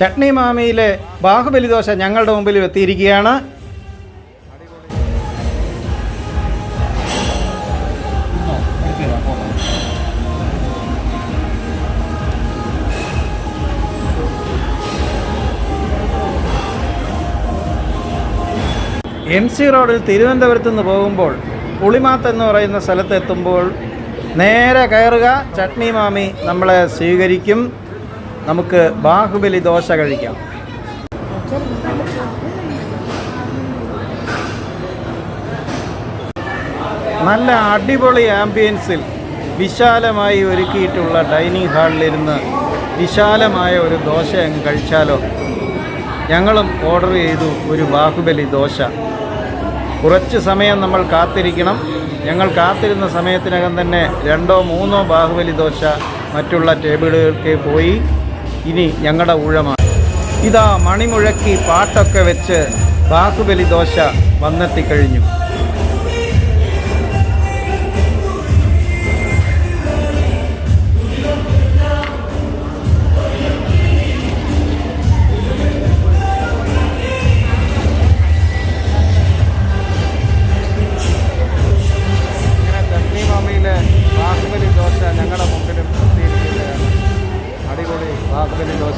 ചട്നി മാമിയിലെ ബാഹുബലി ദോശ ഞങ്ങളുടെ മുമ്പിൽ എത്തിയിരിക്കുകയാണ്. എം സി റോഡിൽ തിരുവനന്തപുരത്ത് നിന്ന് പോകുമ്പോൾ പുളിമാത്ത് എന്ന് പറയുന്ന സ്ഥലത്ത് എത്തുമ്പോൾ നേരെ കയറുക. ചട്നി മാമി നമ്മളെ സ്വീകരിക്കും. നമുക്ക് ബാഹുബലി ദോശ കഴിക്കാം. നല്ല അടിപൊളി ആംബിയൻസിൽ വിശാലമായി ഒരുക്കിയിട്ടുള്ള ഡൈനിങ് ഹാളിലിരുന്ന് വിശാലമായ ഒരു ദോശ അങ്ങ് കഴിച്ചാലോ? ഞങ്ങളും ഓർഡർ ചെയ്തു ഒരു ബാഹുബലി ദോശ. കുറച്ച് സമയം നമ്മൾ കാത്തിരിക്കണം. ഞങ്ങൾ കാത്തിരുന്ന സമയത്തിനകം തന്നെ രണ്ടോ മൂന്നോ ബാഹുബലി ദോശ മറ്റുള്ള ടേബിളുകൾക്ക് പോയി ഇനി ഞങ്ങളുടെ ഊഴമാണ്. ഇതാ മണിമുഴക്കി പാട്ടൊക്കെ വെച്ച് ബാഹുബലി ദോശ വന്നെത്തിക്കഴിഞ്ഞു.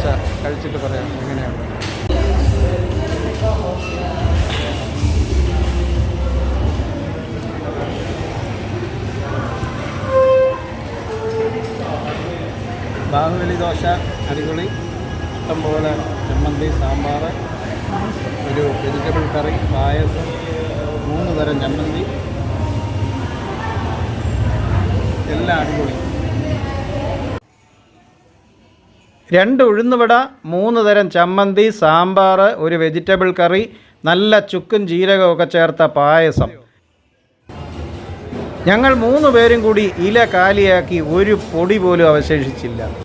ദോശ കഴിച്ചിട്ട് പറയാം എങ്ങനെയാണ്? ബാഹുബലി ദോശ അടിപൊളി. ഇഷ്ടംപോലെ ചമ്മന്തി സാമ്പാർ ഒരു വെജിറ്റബിൾ കറി പായസം മൂന്ന് തരം ചമ്മന്തി. എല്ലാം അടിപൊളി. രണ്ട് ഉഴുന്നുവട മൂന്ന് തരം ചമ്മന്തി സാമ്പാർ ഒരു വെജിറ്റബിൾ കറി നല്ല ചുക്കും ജീരകമൊക്കെ ചേർത്ത പായസം. ഞങ്ങൾ മൂന്ന് പേരും കൂടി ഇല കാലിയാക്കി ഒരു പൊടി പോലും അവശേഷിച്ചില്ല.